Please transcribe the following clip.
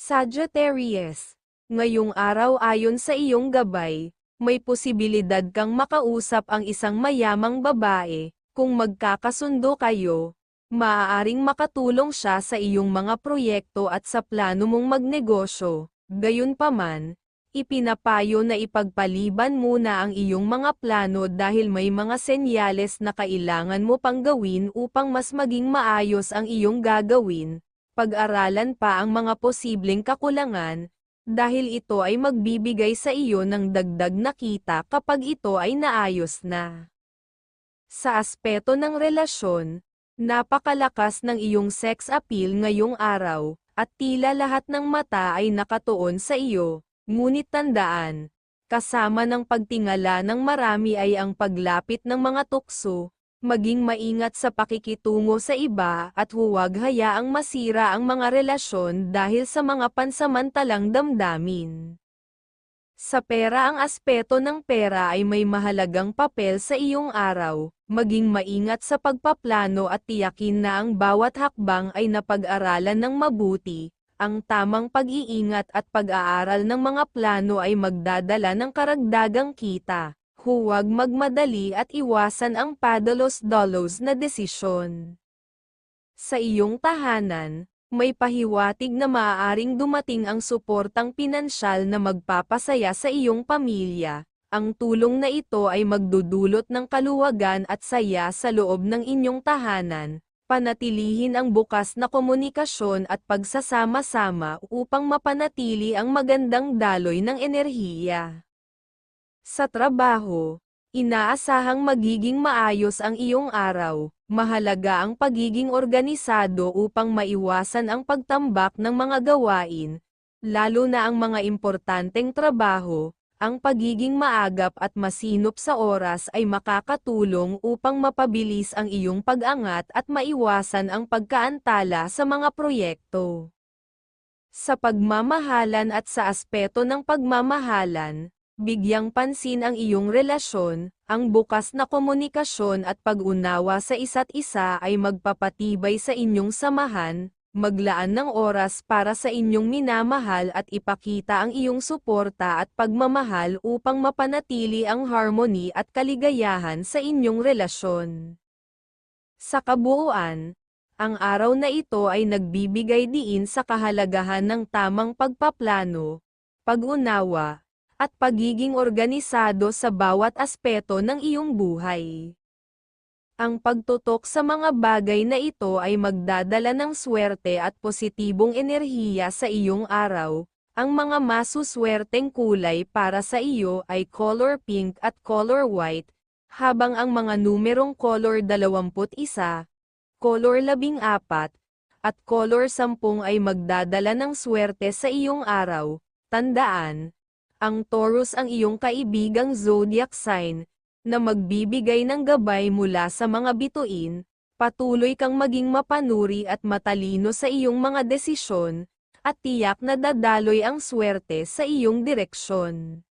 Sagittarius, ngayong araw ayon sa iyong gabay, may posibilidad kang makausap ang isang mayamang babae, kung magkakasundo kayo, maaaring makatulong siya sa iyong mga proyekto at sa plano mong magnegosyo, gayunpaman, ipinapayo na ipagpaliban muna ang iyong mga plano dahil may mga senyales na kailangan mo pang gawin upang mas maging maayos ang iyong gagawin, pag-aralan pa ang mga posibleng kakulangan, dahil ito ay magbibigay sa iyo ng dagdag na kita kapag ito ay naayos na. Sa aspeto ng relasyon, napakalakas ng iyong sex appeal ngayong araw, at tila lahat ng mata ay nakatuon sa iyo, ngunit tandaan, kasama ng pagtingala ng marami ay ang paglapit ng mga tukso, maging maingat sa pakikitungo sa iba at huwag hayaang masira ang mga relasyon dahil sa mga pansamantalang damdamin. Sa pera ang aspeto ng pera ay may mahalagang papel sa iyong araw, maging maingat sa pagpaplano at tiyakin na ang bawat hakbang ay napag-aralan ng mabuti, ang tamang pag-iingat at pag-aaral ng mga plano ay magdadala ng karagdagang kita huwag magmadali at iwasan ang padalos-dalos na desisyon. Sa iyong tahanan, may pahiwatig na maaaring dumating ang suportang pinansyal na magpapasaya sa iyong pamilya. Ang tulong na ito ay magdudulot ng kaluwagan at saya sa loob ng inyong tahanan. Panatilihin ang bukas na komunikasyon at pagsasama-sama upang mapanatili ang magandang daloy ng enerhiya. Sa trabaho, inaasahang magiging maayos ang iyong araw, mahalaga ang pagiging organisado upang maiwasan ang pagtambak ng mga gawain, lalo na ang mga importanteng trabaho, ang pagiging maagap at masinop sa oras ay makakatulong upang mapabilis ang iyong pag-angat at maiwasan ang pagkaantala sa mga proyekto. Sa pagmamahalan at sa aspeto ng pagmamahalan, bigyang pansin ang iyong relasyon, ang bukas na komunikasyon at pag-unawa sa isa't isa ay magpapatibay sa inyong samahan, maglaan ng oras para sa inyong minamahal at ipakita ang iyong suporta at pagmamahal upang mapanatili ang harmony at kaligayahan sa inyong relasyon. Sa kabuuan, ang araw na ito ay nagbibigay diin sa kahalagahan ng tamang pagpaplano, pag-unawa, at pagiging organisado sa bawat aspeto ng iyong buhay. Ang pagtutok sa mga bagay na ito ay magdadala ng swerte at positibong enerhiya sa iyong araw. Ang mga masuswerteng kulay para sa iyo ay color pink at color white, habang ang mga numerong color 21, color 14, at color 10 ay magdadala ng swerte sa iyong araw. Tandaan, ang Taurus ang iyong kaibigang zodiac sign, na magbibigay ng gabay mula sa mga bituin, patuloy kang maging mapanuri at matalino sa iyong mga desisyon, at tiyak na dadaloy ang swerte sa iyong direksyon.